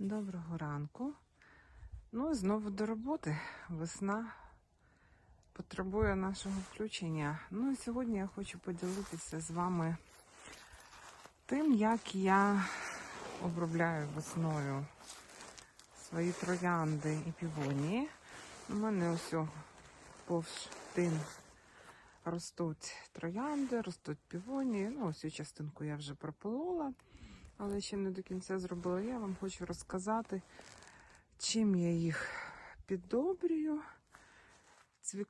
Доброго ранку. Ну і знову до роботи. Весна потребує нашого включення. Ну і сьогодні я хочу поділитися з вами тим, як я обробляю весною свої троянди і півонії. У мене ось о, повз тин ростуть троянди, ростуть півонії. Ну, ось цю частинку я вже прополола але ще не до кінця зробила. Я вам хочу розказати, чим я їх піддобрюю.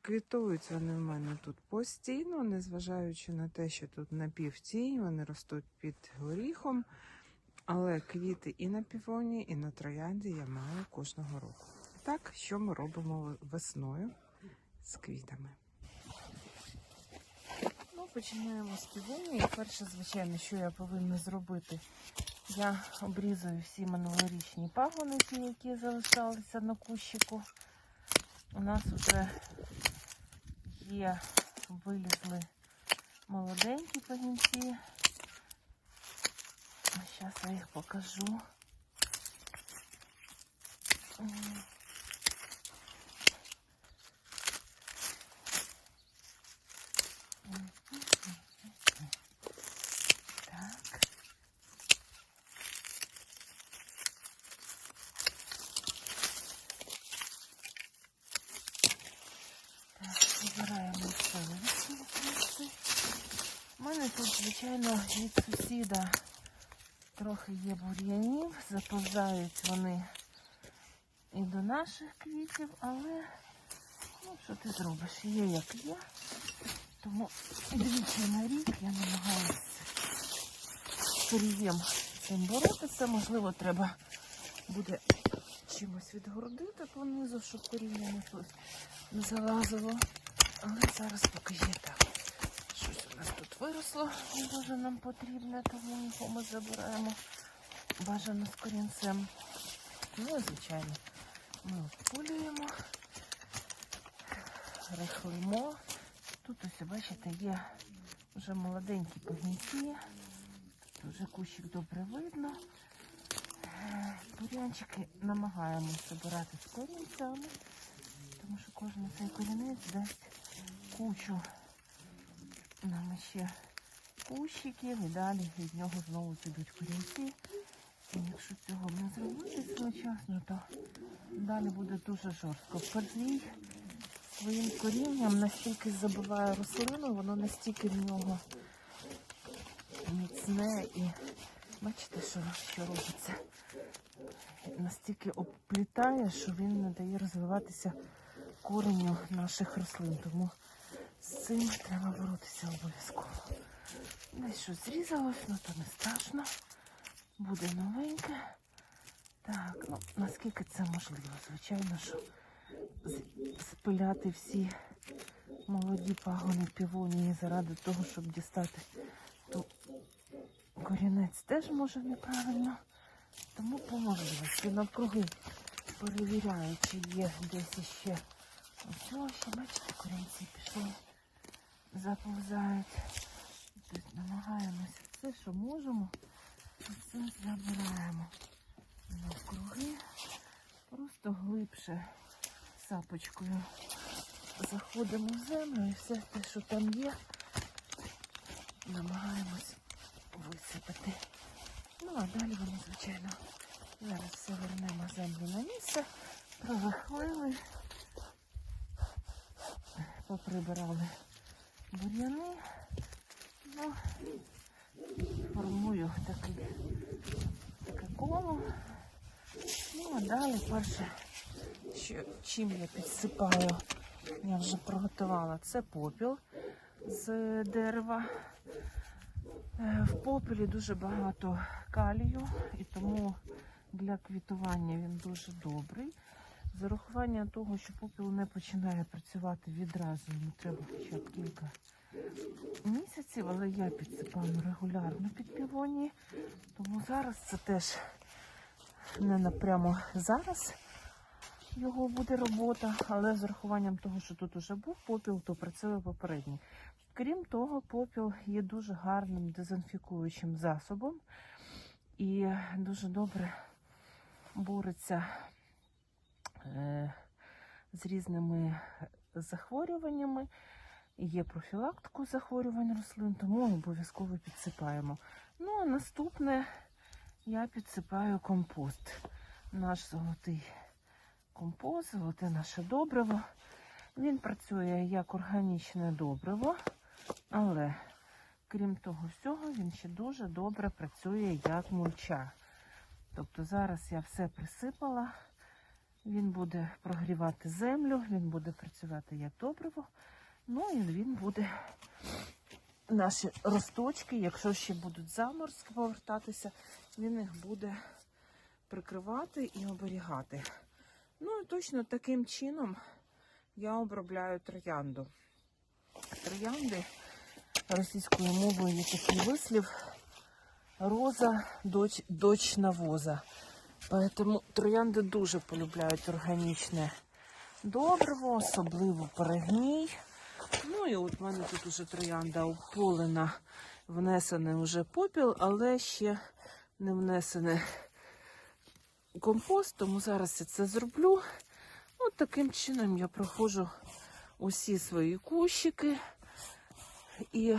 Квітують вони в мене тут постійно, незважаючи на те, що тут напівтінь, вони ростуть під горіхом. Але квіти і на півоні, і на троянді я маю кожного року. Так, що ми робимо весною з квітами? Починаємо з півоні. І перше, звичайно, що я повинна зробити, я обрізую всі минулорічні пагоники, які залишалися на кущику. У нас вже є, вилізли молоденькі пагінці. Зараз я їх покажу. М. Так. Так, збираємо сонечки. У мене тут, звичайно, від сусіда трохи є бур'янів, заповзають вони і до наших квітів, але ну, що ти зробиш? Є як є. Тому двічі на рік я намагаюся з корієм цим боротися. Можливо, треба буде чимось відгородити понизу, щоб коріння не залазило. Але зараз поки є так. Щось у нас тут виросло, дуже нам потрібне, тому його ми забираємо бажано з корінцем. Ну звичайно, ми обпулюємо, рихлимо. Тут ось, бачите, є вже молоденькі пагінці. Тут вже кущик добре видно. Бурянчики намагаємося збирати з корінцями, тому що кожен цей корінець дасть кучу нам ще кущиків і далі від нього знову підуть корінці. І якщо цього не зробити своєчасно, то далі буде дуже жорстко. Перлій своїм корінням настільки забиває рослину, воно настільки в нього міцне і бачите, що, що робиться. Настільки обплітає, що він не дає розвиватися коренню наших рослин. Тому з цим треба боротися обов'язково. Десь щось зрізалось, ну то не страшно. Буде новеньке. Так, ну наскільки це можливо? Звичайно, що спиляти всі молоді пагони півонії заради того, щоб дістати то корінець теж може неправильно. Тому по можливості навкруги перевіряю, чи є десь іще ось, бачите, корінці пішли, заповзають. Тобто намагаємося все, що можемо, все забираємо навкруги. Просто глибше сапочкою заходимо в землю і все те, що там є, намагаємось висипати. Ну, а далі вони, звичайно, зараз все вернемо землю на місце, провихлили, поприбирали бур'яни. Ну, формую такий, таке коло. Ну, а далі перше, що, чим я підсипаю, я вже приготувала, це попіл з дерева. Е, В попелі дуже багато калію, і тому для квітування він дуже добрий. З урахуванням того, що попіл не починає працювати відразу, йому треба хоча б кілька місяців, але я підсипаю регулярно під півоні. Тому зараз це теж не напрямо зараз його буде робота, але з урахуванням того, що тут уже був попіл, то працює попередній. Крім того, попіл є дуже гарним дезінфікуючим засобом і дуже добре бореться з різними захворюваннями. Є профілактику захворювань рослин, тому обов'язково підсипаємо. Ну, а наступне я підсипаю компост. Наш золотий компост, золоте наше добриво. Він працює як органічне добриво, але крім того всього, він ще дуже добре працює як мульча. Тобто зараз я все присипала, він буде прогрівати землю, він буде працювати як добриво. Ну і він буде наші росточки, якщо ще будуть заморозки повертатися, він їх буде прикривати і оберігати. Ну і точно таким чином я обробляю троянду. Троянди російською мовою є такий вислів роза, доч, доч навоза. Тому троянди дуже полюбляють органічне добриво, особливо перегній. Ну і от в мене тут уже троянда ополена, внесений уже попіл, але ще не внесений компост, тому зараз я це зроблю. От таким чином я проходжу усі свої кущики. І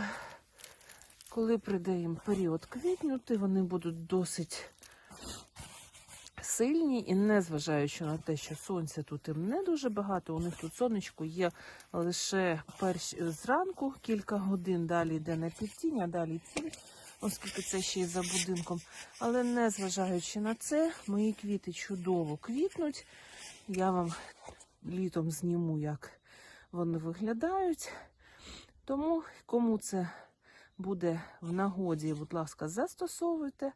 коли прийде їм період квітнути, вони будуть досить сильні і незважаючи на те, що сонця тут їм не дуже багато, у них тут сонечко є лише перш зранку кілька годин, далі йде на півтінь, а далі ціль, оскільки це ще й за будинком. Але незважаючи на це, мої квіти чудово квітнуть. Я вам літом зніму, як вони виглядають. Тому кому це буде в нагоді, будь ласка, застосовуйте.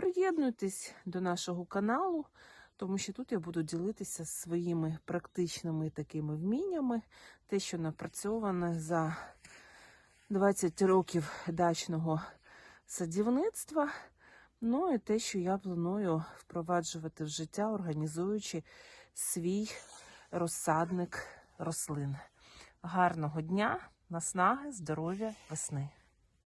Приєднуйтесь до нашого каналу, тому що тут я буду ділитися своїми практичними такими вміннями, те, що напрацьоване за 20 років дачного садівництва. Ну і те, що я планую впроваджувати в життя, організуючи свій розсадник рослин. Гарного дня, наснаги, здоров'я, весни!